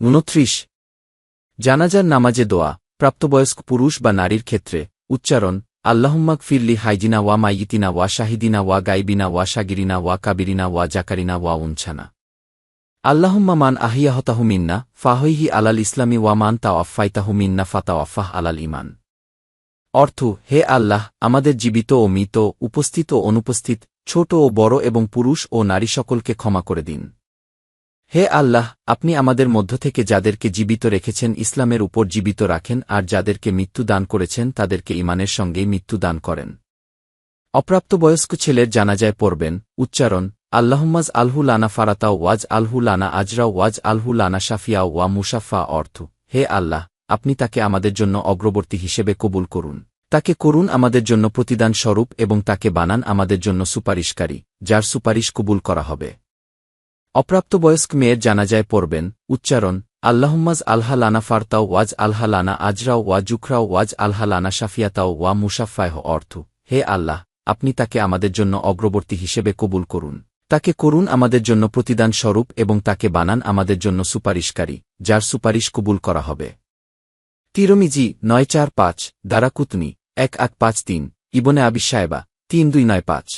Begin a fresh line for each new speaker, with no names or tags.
উনত্রিশ। জানাজার নামাজে দোয়া, প্রাপ্তবয়স্ক পুরুষ বা নারীর ক্ষেত্রে, উচ্চারণ আল্লাহুম্মাক ফিরলি হাইজিনা ওয়া মাইতিনা ওয়া শাহিদিনা ওয়া গাইবিনা ওয়া শাগিরিনা ওয়া কাবিরিনা ওয়া জাকারিনা ওয়া উনছানা। আল্লাহুম্মা মান আহিয়াহতাহু মিন্না, ফাহইহি আলাল ইসলামি ওয়া মান তাওয়াফাইতাহু মিন্না ফাতাওয়াফাহ আলাল ইমান অর্থ, হে আল্লাহ, আমাদের জীবিত ও মৃত, উপস্থিত ও অনুপস্থিত, ছোট ও বড় এবং পুরুষ ও নারী সকলকে ক্ষমা করে দিন। হে আল্লাহ, আপনি আমাদের মধ্য থেকে যাদেরকে জীবিত রেখেছেন ইসলামের উপর জীবিত রাখেন আর যাদেরকে মৃত্যু দান করেছেন তাদেরকে ইমানের সঙ্গেই মৃত্যু দান করেন। অপ্রাপ্তবয়স্ক ছেলের জানাজায় পড়বেন, উচ্চারণ, আল্লাহম্মাজ আলহু লানা ফারাতা ওয়াজ আলহু লানা আজরা ওয়াজ আলহু লানা শাফিয়া ওয়া মুসাফা অর্থ, হে আল্লাহ, আপনি তাকে আমাদের জন্য অগ্রবর্তী হিসেবে কবুল করুন। তাকে করুন আমাদের জন্য প্রতিদান স্বরূপ এবং তাকে বানান আমাদের জন্য সুপারিশকারী, যার সুপারিশ কবুল করা হবে। অপ্রাপ্তবয়স্ক মেয়ের জানাজায় পড়বেন, উচ্চারণ, আল্লাহম্মাজ আলহা লানা ফারতাও ওয়াজ আলহা লানা আজরাও ওয়া জুখরাও ওয়াজ আলহা লানা শাফিয়াতাও ওয়া মুসাফায়হ অর্থ, হে আল্লাহ, আপনি তাকে আমাদের জন্য অগ্রবর্তী হিসেবে কবুল করুন। তাকে করুন আমাদের জন্য প্রতিদান স্বরূপ এবং তাকে বানান আমাদের জন্য সুপারিশকারী, যার সুপারিশ কবুল করা হবে। তিরমিজি নয় চার পাঁচ দারাকুতনি এক আট পাঁচ তিন, ইবনে আবি সাহেবা তিন দুই নয় পাঁচ।